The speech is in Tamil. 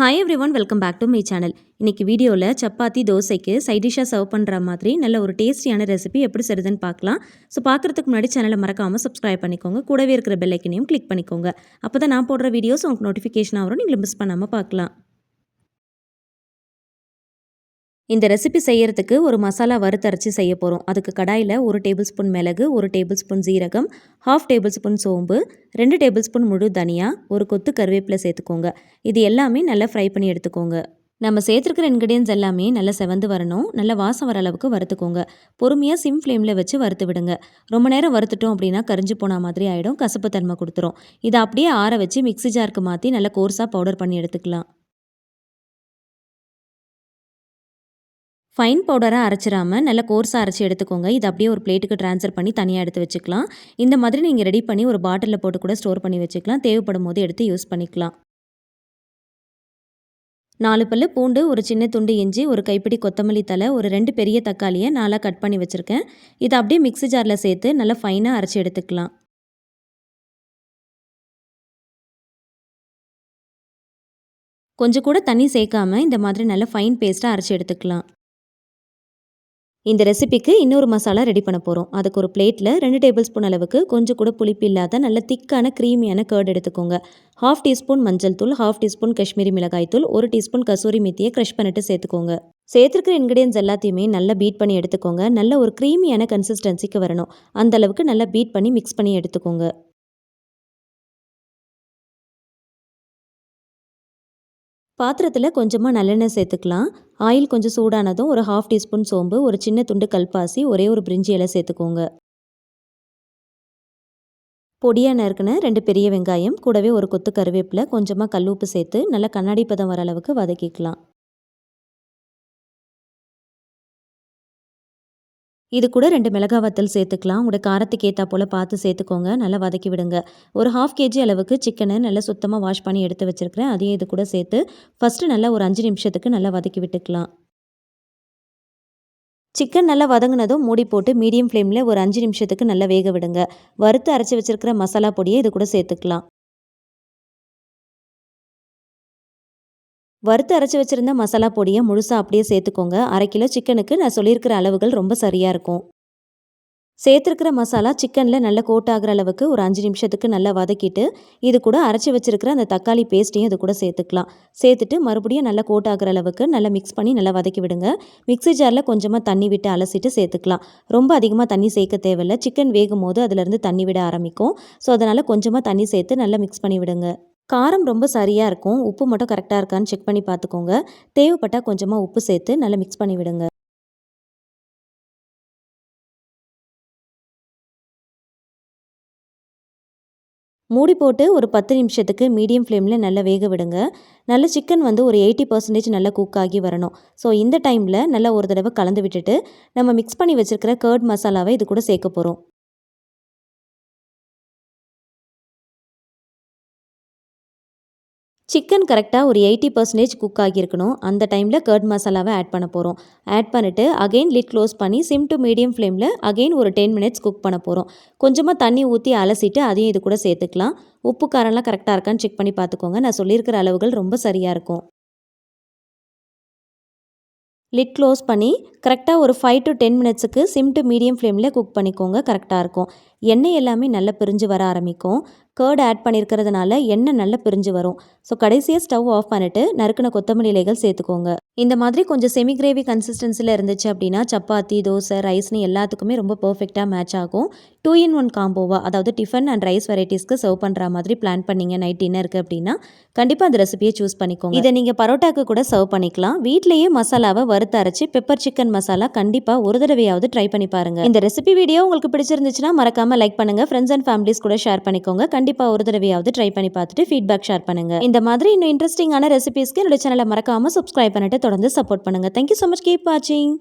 Hi everyone welcome back to my channel இன்றைக்கி வீடியோவில் சப்பாத்தி தோசைக்கு சைடிஷாக சர்வ் பண்ணுற மாதிரி நல்ல ஒரு டேஸ்டியான ரெசிபி எப்படி செய்யுதுன்னு பார்க்கலாம். ஸோ பார்க்குறதுக்கு முன்னாடி சேனலை மறக்காமல் சப்ஸ்கிரைப் பண்ணிக்கோங்க. கூடவே இருக்கிற பெல்லைக்கனையும் கிளிக் பண்ணிக்கோங்க. அப்போ தான் நான் போடுற வீடியோஸ் உங்களுக்கு நோட்டிஃபிகேஷன் வரும். நீங்கள் மிஸ் பண்ணாமல் பார்க்கலாம். இந்த ரெசிபி செய்கிறதுக்கு ஒரு மசாலா வறுத்தரைச்சி செய்ய போகிறோம் அதுக்கு கடாயில் ஒரு டேபிள் ஸ்பூன் மிளகு ஒரு டேபிள் ஸ்பூன் ஜீரகம் ஹாஃப் டேபிள் ஸ்பூன் சோம்பு ரெண்டு டேபிள் ஸ்பூன் முழு தனியா ஒரு கொத்து கருவேப்பிலை சேர்த்துக்கோங்க. இது எல்லாமே நல்லா ஃப்ரை பண்ணி எடுத்துக்கோங்க. நம்ம சேர்த்துருக்கிற இன்க்ரீடியன்ஸ் எல்லாமே நல்லா செவந்து வரணும். நல்லா வாசம் வர அளவுக்கு வறுத்துக்கோங்க. பொறுமையாக சிம் ஃப்ளேமில் வச்சு வறுத்து விடுங்க. ரொம்ப நேரம் வறுத்துட்டோம் அப்படின்னா கரிஞ்சு போன மாதிரி ஆகிடும் கசப்பு தன்மை கொடுத்துரும். இதை அப்படியே ஆற வச்சு மிக்ஸி ஜாருக்கு மாற்றி நல்லா கோர்ஸாக பவுடர் பண்ணி எடுத்துக்கலாம். ஃபைன் பவுடராக அரைச்சிடாமல் நல்லா கோர்ஸாக அரைச்சி எடுத்துக்கோங்க. இது அப்படியே ஒரு பிளேட்டுக்கு ட்ரான்ஸ்ஃபர் பண்ணி தனியாக எடுத்து வச்சுக்கலாம். இந்த மாதிரி நீங்கள் ரெடி பண்ணி ஒரு பாட்டிலில் போட்டு கூட ஸ்டோர் பண்ணி வச்சுக்கலாம். தேவைப்படும் போது எடுத்து யூஸ் பண்ணிக்கலாம். நாலு பல்லு பூண்டு ஒரு சின்ன துண்டு இஞ்சி ஒரு கைப்பிடி கொத்தமல்லி தலை ஒரு ரெண்டு பெரிய தக்காளியை நாளாக கட் பண்ணி வச்சுருக்கேன். இதை அப்படியே மிக்ஸி ஜாரில் சேர்த்து நல்லா ஃபைனாக அரைச்சி எடுத்துக்கலாம். கொஞ்சம் கூட தண்ணி சேர்க்காமல் இந்த மாதிரி நல்லா ஃபைன் பேஸ்ட்டாக அரைச்சி எடுத்துக்கலாம். இந்த ரெசிபிக்கு இன்னொரு மசாலா ரெடி பண்ண போகிறோம் அதுக்கு ஒரு பிளேட்டில் ரெண்டு டேபிள் ஸ்பூன் அளவுக்கு கொஞ்சம் கூட புளிப்பு இல்லாத நல்ல திக்கான க்ரீமியான கேர்ட் எடுத்துக்கோங்க. ஹாஃப் டீஸ்பூன் மஞ்சள் தூள் ஹாஃப் டீஸ்பூன் காஷ்மீரி மிளகாய் தூள் ஒரு டீஸ்பூன் கசூரி மெத்தியை க்ரஷ் பண்ணிட்டு சேர்த்துக்கோங்க. சேர்த்துருக்கிற இன்க்ரீடியன்ஸ் எல்லாத்தையுமே நல்லா பீட் பண்ணி எடுத்துக்கோங்க. நல்ல ஒரு க்ரீமியான கன்சிஸ்டன்சிக்கு வரணும். அந்த அளவுக்கு நல்லா பீட் பண்ணி மிக்ஸ் பண்ணி எடுத்துக்கோங்க. பாத்திரத்தில் கொஞ்சமாக நல்லெண்ணெய் சேர்த்துக்கலாம். ஆயில் கொஞ்சம் சூடானதும் ஒரு ஹாஃப் டீஸ்பூன் சோம்பு ஒரு சின்ன துண்டு கல்பாசி ஒரே ஒரு பிரிஞ்சி இலை சேர்த்துக்கோங்க. பொடியாக நறுக்கின ரெண்டு பெரிய வெங்காயம் கூடவே ஒரு கொத்து கருவேப்பிலை கொஞ்சமாக கல் உப்பு சேர்த்து நல்லா கண்ணாடி பதம் வர அளவுக்கு வதக்கிக்கலாம். இது கூட ரெண்டு மிளகா வத்தல் சேர்த்துக்கலாம். உங்களோட காரத்துக்கு ஏற்றா போல் பார்த்து சேர்த்துக்கோங்க. நல்லா வதக்கி விடுங்க. ஒரு ஹாஃப் கேஜி அளவுக்கு சிக்கனை நல்லா சுத்தமாக வாஷ் பண்ணி எடுத்து வச்சுருக்கிறேன். அதையும் இது கூட சேர்த்து ஃபஸ்ட்டு நல்லா ஒரு அஞ்சு நிமிஷத்துக்கு நல்லா வதக்கி விட்டுக்கலாம். சிக்கன் நல்லா வதங்கினதும் மூடி போட்டு மீடியம் ஃப்ளேமில் ஒரு அஞ்சு நிமிஷத்துக்கு நல்லா வேக விடுங்க. வறுத்து அரைச்சி வச்சுருக்கிற மசாலா பொடியை இது கூட சேர்த்துக்கலாம். வறுத்து அரைச்சி வச்சுருந்த மசாலா பொடியை முழுசாக அப்படியே சேர்த்துக்கோங்க. அரை கிலோ சிக்கனுக்கு நான் சொல்லியிருக்கிற அளவுகள் ரொம்ப சரியாக இருக்கும். சேர்த்துருக்கிற மசாலா சிக்கனில் நல்லா கோட் ஆகிற அளவுக்கு ஒரு அஞ்சு நிமிஷத்துக்கு நல்லா வதக்கிட்டு இது கூட அரைச்சி வச்சுருக்கிற அந்த தக்காளி பேஸ்ட்டையும் இது கூட சேர்த்துக்கலாம். சேர்த்துட்டு மறுபடியும் நல்லா கோட் ஆகிற அளவுக்கு நல்லா மிக்ஸ் பண்ணி நல்லா வதக்கி விடுங்க. மிக்ஸி ஜாரில் கொஞ்சமாக தண்ணி விட்டு அலசிட்டு சேர்த்துக்கலாம். ரொம்ப அதிகமாக தண்ணி சேர்க்க தேவையில்லை. சிக்கன் வேகும் போது அதிலேருந்து தண்ணி விட ஆரம்பிக்கும். ஸோ அதனால் கொஞ்சமாக தண்ணி சேர்த்து நல்லா மிக்ஸ் பண்ணி விடுங்க. காரம் ரொம்ப சரியாக இருக்கும். உப்பு மட்டும் கரெக்டாக இருக்கான்னு செக் பண்ணி பார்த்துக்கோங்க. தேவைப்பட்டால் கொஞ்சமாக உப்பு சேர்த்து நல்லா மிக்ஸ் பண்ணி விடுங்க. மூடி போட்டு ஒரு பத்து நிமிஷத்துக்கு மீடியம் ஃப்ளேமில் நல்லா வேக விடுங்க. நல்ல சிக்கன் வந்து ஒரு எயிட்டி பர்சன்டேஜ் நல்லா குக் ஆகி வரணும். ஸோ இந்த டைமில் நல்லா ஒரு தடவை கலந்து விட்டுட்டு நம்ம மிக்ஸ் பண்ணி வச்சுருக்கிற கர்ட் மசாலாவை இது கூட சேர்க்க போகிறோம் சிக்கன் கரெக்டாக ஒரு எயிட்டி பர்சன்டேஜ் குக் ஆகியிருக்கணும். அந்த டைமில் கர்ட் மசாலாவை ஆட் பண்ண போகிறோம் ஆட் பண்ணிவிட்டு அகெயின் லிட் க்ளோஸ் பண்ணி சிம் டு மீடியம் ஃப்ளேமில் அகெயின் ஒரு டென் மினிட்ஸ் குக் பண்ண போகிறோம் கொஞ்சமாக தண்ணி ஊற்றி அலசிட்டு அதையும் இது கூட சேர்த்துக்கலாம். உப்பு காரம்லாம் கரெக்டாக இருக்கான்னு செக் பண்ணி பார்த்துக்கோங்க. நான் சொல்லியிருக்கிற அளவுகள் ரொம்ப சரியாக இருக்கும். லிட் க்ளோஸ் பண்ணி கரெக்டாக ஒரு ஃபைவ் டு டென் மினிட்ஸுக்கு சிம் டு மீடியம் ஃப்ளேமில் குக் பண்ணிக்கோங்க. கரெக்டாக இருக்கும். எண்ணெய் எல்லாமே நல்லா பிரிஞ்சு வர ஆரம்பிக்கும். கேர்டு ஆட் பண்ணியிருக்கிறதுனால எண்ணெய் நல்லா பிரிஞ்சு வரும். ஸோ கடைசியாக ஸ்டவ் ஆஃப் பண்ணிவிட்டு நறுக்கின கொத்தமல்லி இலைகள் சேர்த்துக்கோங்க. இந்த மாதிரி கொஞ்சம் செமி கிரேவி கன்சிஸ்டன்சியில் இருந்துச்சு அப்படின்னா சப்பாத்தி தோசை ரைஸ்னு எல்லாத்துக்குமே ரொம்ப பர்ஃபெக்டாக மேட்ச் ஆகும். டூ இன் ஒன் காம்போவா அதாவது டிஃபன் அண்ட் ரைஸ் வெரைட்டிஸ்க்கு சர்வ் பண்ணுற மாதிரி பிளான் பண்ணிங்க நைட் டின்னருக்கு அப்படின்னா கண்டிப்பாக அந்த ரெசிபியை சூஸ் பண்ணிக்கோங்க. இதை நீங்கள் பரோட்டாக்கு கூட சர்வ் பண்ணிக்கலாம். வீட்லேயே மசாலாவை வறுத்து அரைச்சி பெப்பர் சிக்கன் மசாலா கண்டிப்பாக ஒரு தடவையாவது ட்ரை பண்ணி பாருங்கள் இந்த ரெசிபி வீடியோ உங்களுக்கு பிடிச்சிருந்துச்சுன்னா மறக்காமல் லைக் பண்ணுங்கள் ஃப்ரெண்ட்ஸ் அண்ட் ஃபேமிலிஸ் கூட ஷேர் பண்ணிக்கோங்க. கண்டிப்பாக ஒரு தடவையாவது ட்ரை பண்ணி பார்த்துட்டு ஃபீட்பேக் ஷேர் பண்ணுங்கள் இந்த மாதிரி இன்னும் இன்ட்ரெஸ்டிங்கான ரெசிபிஸ்க்கு என்னோட சேனலை மறக்காமல் சப்ஸ்கிரைப் பண்ணிட்டு தொடர்ந்து சப்போர்ட் பண்ணுங்கள் தேங்க்யூ ஸோ மச் கீப் வாட்சிங்